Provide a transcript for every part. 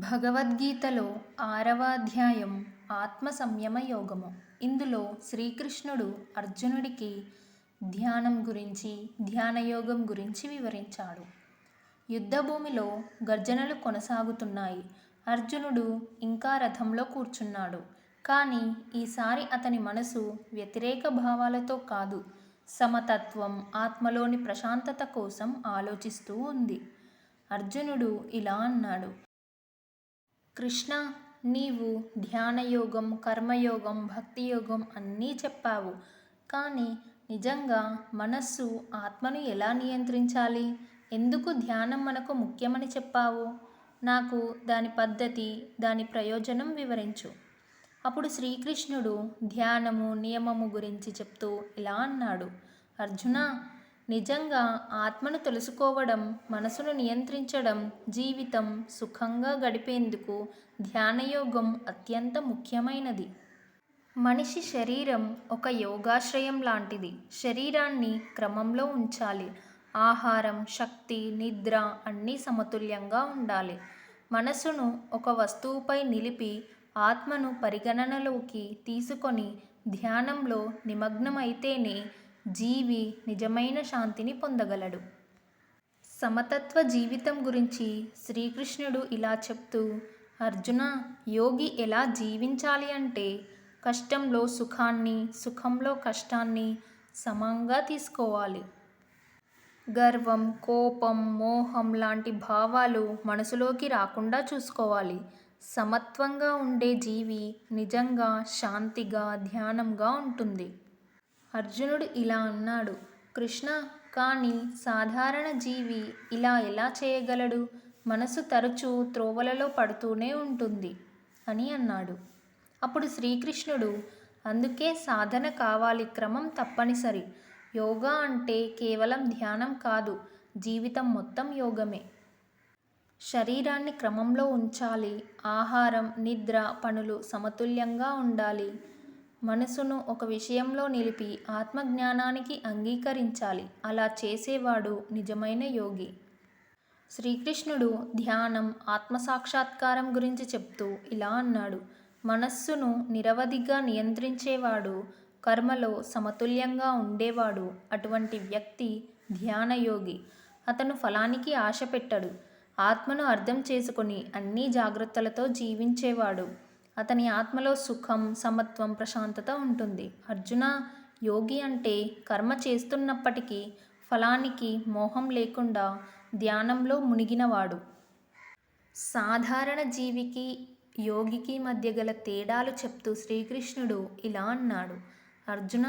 భగవద్గీతలో ఆరవ అధ్యాయం ఆత్మ సంయమ యోగము ఇందులో శ్రీకృష్ణుడు అర్జునుడికి ధ్యానం గురించి ధ్యానయోగం గురించి వివరించాడు. యుద్ధభూమిలో గర్జనలు కొనసాగుతున్నాయి. అర్జునుడు ఇంకా రథంలో కూర్చున్నాడు. కానీ ఈసారి అతని మనసు వ్యతిరేక భావాలతో కాదు సమతత్వం ఆత్మలోని ప్రశాంతత కోసం ఆలోచిస్తూ ఉంది. అర్జునుడు ఇలా అన్నాడు. కృష్ణ నీవు ధ్యానయోగం కర్మయోగం భక్తియోగం అన్నీ చెప్పావు. కానీ నిజంగా మనస్సు ఆత్మను ఎలా నియంత్రించాలి? ఎందుకు ధ్యానం మనకు ముఖ్యమని చెప్పావు? నాకు దాని పద్ధతి దాని ప్రయోజనం వివరించు. అప్పుడు శ్రీకృష్ణుడు ధ్యానము నియమము గురించి చెప్తూ ఇలా అన్నాడు. అర్జున నిజంగా ఆత్మను తెలుసుకోవడం మనసును నియంత్రించడం జీవితం సుఖంగా గడిపేందుకు ధ్యానయోగం అత్యంత ముఖ్యమైనది. మనిషి శరీరం ఒక యోగాశ్రయం లాంటిది. శరీరాన్ని క్రమంలో ఉంచాలి. ఆహారం శక్తి నిద్ర అన్నీ సమతుల్యంగా ఉండాలి. మనసును ఒక వస్తువుపై నిలిపి ఆత్మను పరిగణనలోకి తీసుకొని ధ్యానంలో నిమగ్నమైతేనే జీవి నిజమైన శాంతిని పొందగలడు. సమతత్వ జీవితం గురించి శ్రీకృష్ణుడు ఇలా చెప్తూ అర్జున యోగి ఎలా జీవించాలి అంటే కష్టంలో సుఖాన్ని సుఖంలో కష్టాన్ని సమంగా తీసుకోవాలి. గర్వం కోపం మోహం లాంటి భావాలు మనసులోకి రాకుండా చూసుకోవాలి. సమత్వంగా ఉండే జీవి నిజంగా శాంతిగా ధ్యానంగా ఉంటుంది. అర్జునుడు ఇలా అన్నాడు కృష్ణ కానీ సాధారణ జీవి ఇలా ఎలా చేయగలడు? మనసు తరచూ త్రోవలలో పడుతూనే ఉంటుంది అని అన్నాడు. అప్పుడు శ్రీకృష్ణుడు అందుకే సాధన కావాలి క్రమం తప్పనిసరి. యోగా అంటే కేవలం ధ్యానం కాదు జీవితం మొత్తం యోగమే. శరీరాన్ని క్రమంలో ఉంచాలి ఆహారం నిద్ర పనులు సమతుల్యంగా ఉండాలి. మనసును ఒక విషయంలో నిలిపి ఆత్మజ్ఞానానికి అంగీకరించాలి. అలా చేసేవాడు నిజమైన యోగి. శ్రీకృష్ణుడు ధ్యానం ఆత్మసాక్షాత్కారం గురించి చెప్తూ ఇలా అన్నాడు. మనస్సును నిరవధిగా నియంత్రించేవాడు కర్మలో సమతుల్యంగా ఉండేవాడు అటువంటి వ్యక్తి ధ్యానయోగి అతను ఫలానికి ఆశ పెట్టడు ఆత్మను అర్థం చేసుకొని అన్ని జాగ్రత్తలతో జీవించేవాడు. అతని ఆత్మలో సుఖం సమత్వం ప్రశాంతత ఉంటుంది. అర్జున యోగి అంటే కర్మ చేస్తున్నప్పటికీ ఫలానికి మోహం లేకుండా ధ్యానంలో మునిగినవాడు. సాధారణ జీవికి యోగికి మధ్య గల తేడాలు చెప్తూ శ్రీకృష్ణుడు ఇలా అన్నాడు. అర్జున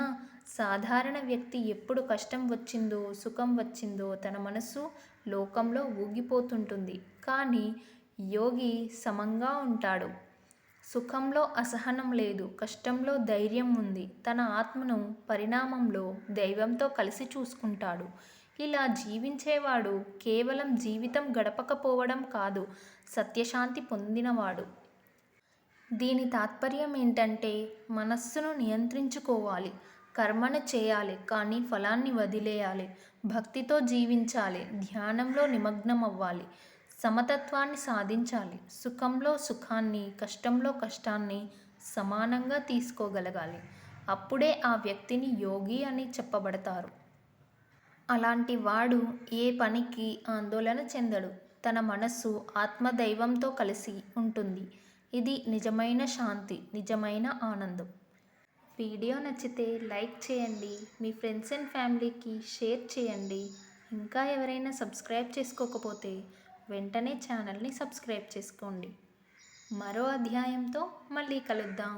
సాధారణ వ్యక్తి ఎప్పుడు కష్టం వచ్చిందో సుఖం వచ్చిందో తన మనస్సు లోకంలో ఊగిపోతుంటుంది. కానీ యోగి సమంగా ఉంటాడు. సుఖంలో అసహనం లేదు కష్టంలో ధైర్యం ఉంది. తన ఆత్మను పరిణామంలో దైవంతో కలిసి చూసుకుంటాడు. ఇలా జీవించేవాడు కేవలం జీవితం గడపకపోవడం కాదు సత్యశాంతి పొందినవాడు. దీని తాత్పర్యం ఏంటంటే మనస్సును నియంత్రించుకోవాలి. కర్మను చేయాలి కానీ ఫలాన్ని వదిలేయాలి. భక్తితో జీవించాలి. ధ్యానంలో నిమగ్నం అవ్వాలి సమతత్వాన్ని సాధించాలి. సుఖంలో సుఖాన్ని కష్టంలో కష్టాన్ని సమానంగా తీసుకోగలగాలి. అప్పుడే ఆ వ్యక్తిని యోగి అని చెప్పబడతారు. అలాంటి వాడు ఏ పనికి ఆందోళన చెందడు. తన మనస్సు ఆత్మదైవంతో కలిసి ఉంటుంది. ఇది నిజమైన శాంతి నిజమైన ఆనందం. వీడియో నచ్చితే లైక్ చేయండి. మీ ఫ్రెండ్స్ అండ్ ఫ్యామిలీకి షేర్ చేయండి. ఇంకా ఎవరైనా సబ్స్క్రైబ్ చేసుకోకపోతే వెంటనే ఛానల్ని సబ్స్క్రైబ్ చేసుకోండి. మరో అధ్యాయంతో మళ్ళీ కలుద్దాం.